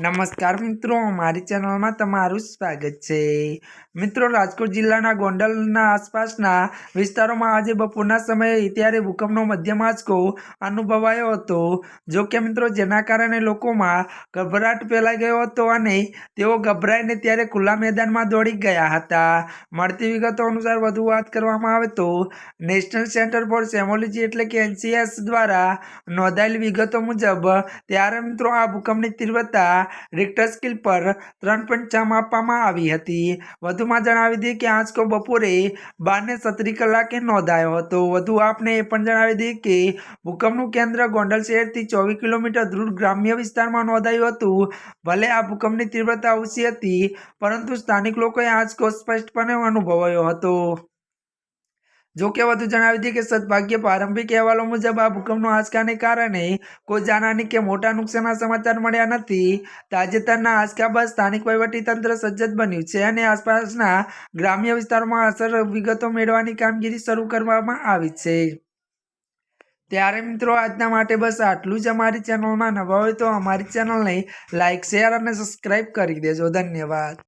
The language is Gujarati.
નમસ્કાર મિત્રો, મારી ચેનલમાં તમારું સ્વાગત છે. મિત્રો, રાજકોટ જિલ્લાના ગોંડલના આસપાસના વિસ્તારોમાં આજે બપોરના સમયે ત્યારે ભૂકંપનો મધ્યમ આંચકો અનુભવાયો હતો. જો કે મિત્રો, જેના કારણે લોકોમાં ગભરાટ ફેલાઈ ગયો હતો અને તેઓ ગભરાઈને ત્યારે ખુલ્લા મેદાનમાં દોડી ગયા હતા. મળતી વિગતો અનુસાર વધુ વાત કરવામાં આવે તો નેશનલ સેન્ટર ફોર સેમોલોજી એટલે કે એનસીએસ દ્વારા નોંધાયેલી વિગતો મુજબ, ત્યારે મિત્રો, આ ભૂકંપની તીવ્રતા રિક્ટર સ્કેલ પર ત્રણ પોઈન્ટ છ માપવામાં આવી હતી. વધુમાં જણાવી દઈએ કે આંચકો બપોરે બારને સત્તરી કલાકે નોંધાયો હતો. વધુ આપને એ પણ જણાવી દઈએ કે ભૂકંપનું કેન્દ્ર ગોંડલ શહેરથી ચોવીસ કિલોમીટર દૂર ગ્રામ્ય વિસ્તારમાં નોંધાયું હતું. ભલે આ ભૂકંપની તીવ્રતા ઓછી હતી, પરંતુ સ્થાનિક લોકોએ આંચકો સ્પષ્ટપણે અનુભવાયો હતો. જો કે વધુ જણાવી દઈએ કે સદભાગ્ય પ્રારંભિક અહેવાલો મુજબ આ ભૂકંપનો આંચકાને કારણે કોઈ જાનહાની કે મોટા નુકસાનના સમાચાર મળ્યા નથી. તાજેતરના આંચકા બાદ સ્થાનિક વહીવટીતંત્ર સજ્જત બન્યું છે અને આસપાસના ગ્રામ્ય વિસ્તારોમાં અસર વિગતો મેળવવાની કામગીરી શરૂ કરવામાં આવી છે. ત્યારે મિત્રો આજના માટે બસ આટલું જ અમારી ચેનલમાં નવા હોય તો અમારી ચેનલને લાઇક શેર અને સબસ્ક્રાઈબ કરી દેજો. ધન્યવાદ.